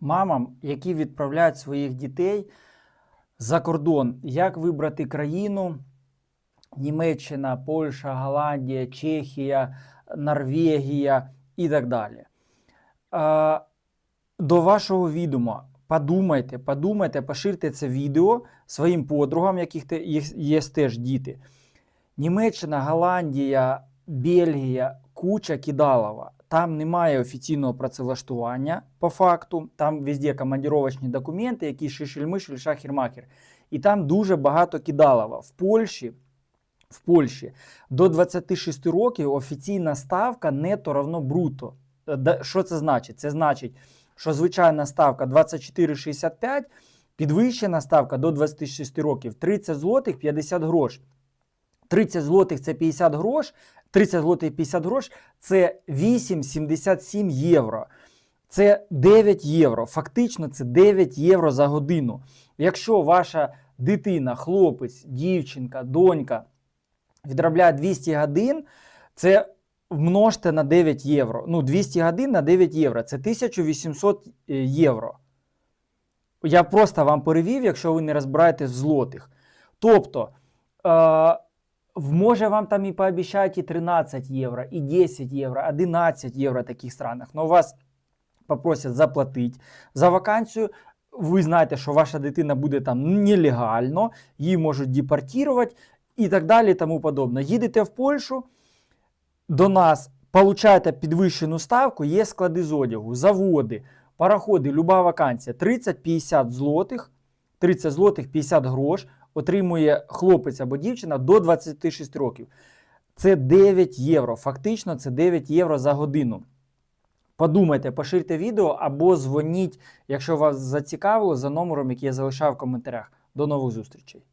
мамам, які відправляють своїх дітей за кордон. Як вибрати країну? Німеччина, Польща, Голландія, Чехія, Норвегія і так далі. До вашого відома подумайте, подумайте, поширте це відео своїм подругам, яких є, теж діти. Німеччина, Голландія, Бельгія, куча кидалова. Там немає офіційного працевлаштування по факту. Там везде командировочні документи, які шишель-мишель, шахір-макер. І там дуже багато кидалова. В Польщі, в Польщі до 26 років офіційна ставка нето равно бруто. Е, Що це значить? Це значить, що звичайна ставка 24,65, підвищена ставка до 26 років 30 злотих 50 грош. 30 злотих це 50 грош, 30 злотих 50 грош це 8,77 євро. Це 9 євро. Фактично, це 9 євро за годину. Якщо ваша дитина, хлопець, дівчинка, донька відробляє 200 годин, це множте на 9 євро. Ну, 200 годин на 9 євро. Це 1800 євро. Я просто вам перевів, якщо ви не розбираєтесь в злотих. Тобто, е, може вам там і пообіцяють і 13 євро, і 10 євро, 11 євро в таких странах. Но вас попросять заплатити за вакансію. Ви знаєте, що ваша дитина буде там нелегально, її можуть депортувати і так далі, тому подобне. Їдете в Польщу, до нас получаєте підвищену ставку, є склади з одягу, заводи, пароходи, люба вакансія 30-50 злотих, 30 злотих 50 грош отримує хлопець або дівчина до 26 років. Це 9 євро. Фактично, це 9 євро за годину. Подумайте, поширте відео або дзвоніть, якщо вас зацікавило, за номером, який я залишав в коментарях. До нових зустрічей.